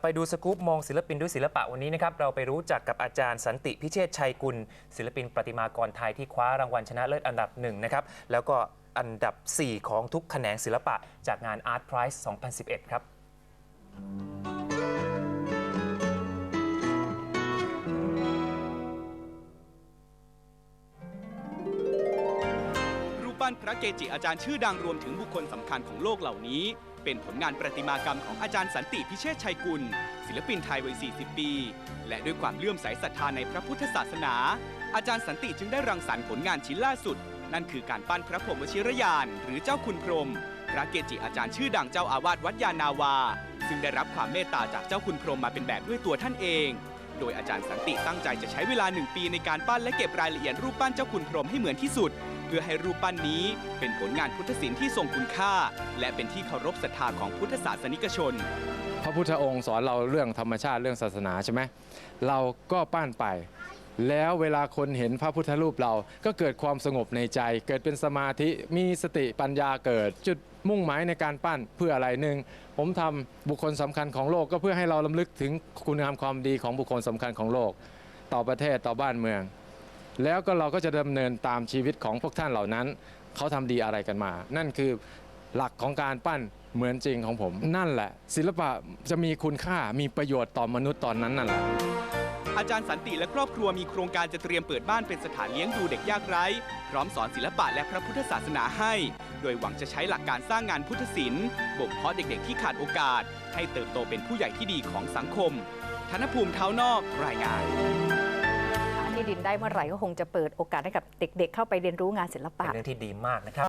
ไปดูสกู๊ปมองศิลปินด้วยศิลปะวันนี้นะครับเราไปรู้จักกับอาจารย์สันติพิเชษชัยกุล ศิลปินประติมากรไทยที่คว้ารางวัลชนะเลิศอันดับหนึ่งนะครับแล้วก็อันดับ 4 ของทุกแขนงศิลปะจากงาน Art Prize 2011 ครับ รูปปั้นพระเกจิอาจารย์ชื่อดังรวมถึงบุคคลสำคัญของโลกเหล่านี้เป็นผลงานประติมากรรมของอาจารย์สันติพิเชษชัยกุล ศิลปินไทยวัย 40 ปี และด้วยความเลื่อมใสศรัทธาในพระพุทธศาสนา อาจารย์สันติจึงได้รังสรรค์ผลงานชิ้นล่าสุด นั่นคือการปั้นพระพรหมวชิรยาน หรือเจ้าคุณพรหมพระเกจิอาจารย์ชื่อดังเจ้าอาวาสวัดยานาวา ซึ่งได้รับความเมตตาจากเจ้าคุณพรหมมาเป็นแบบด้วยตัวท่านเอง โดยอาจารย์สันติตั้งใจจะใช้เวลาหนึ่งปีในการปั้นและเก็บรายละเอียดรูปปั้นเจ้าคุณพรหมให้เหมือนที่สุด เพื่อให้รูปปั้นนี้เป็นผลงานพุทธศิลป์ที่ทรงคุณค่า และเป็นที่เคารพศรัทธาของพุทธศาสนิกชน พระพุทธองค์สอนเราเรื่องธรรมชาติเรื่องศาสนาใช่ไหมเราก็ปั้นไป แล้วเวลาคนเห็นพระพุทธรูปเราก็เกิดความสงบในใจ เกิดเป็นสมาธิมีสติปัญญาเกิด จุดมุ่งหมายในการปั้นเพื่ออะไรหนึ่งผมทำบุคคลสำคัญของโลกก็เพื่อให้เราลำลึกถึงคุณงามความดีของบุคคลสำคัญของโลก ต่อประเทศต่อบ้านเมือง แล้วก็เราก็จะดำเนินตามชีวิตของพวกท่านเหล่านั้น เขาทำดีอะไรกันมา นั่นคือหลักของการปั้นเหมือนจริงของผม นั่นแหละ ศิลปะจะมีคุณค่ามีประโยชน์ต่อมนุษย์ตอนนั้นนั่นแหละอาจารย์สันติและครอบครัวมีโครงการจะเตรียมเปิดบ้านเป็นสถานเลี้ยงดูเด็กยากไร้ พร้อมสอนศิลปะและพระพุทธศาสนาให้ โดยหวังจะใช้หลักการสร้างงานพุทธศิลป์บ่มเพาะเด็กๆที่ขาดโอกาส ให้เติบโตเป็นผู้ใหญ่ที่ดีของสังคมธนภูมิเท้านอกรายงาน ที่ดินได้เมื่อไหร่ก็คงจะเปิดโอกาสให้กับเด็ก ๆ เข้าไปเรียนรู้งานศิลเป็นปะเรื่องที่ดีมากนะครับ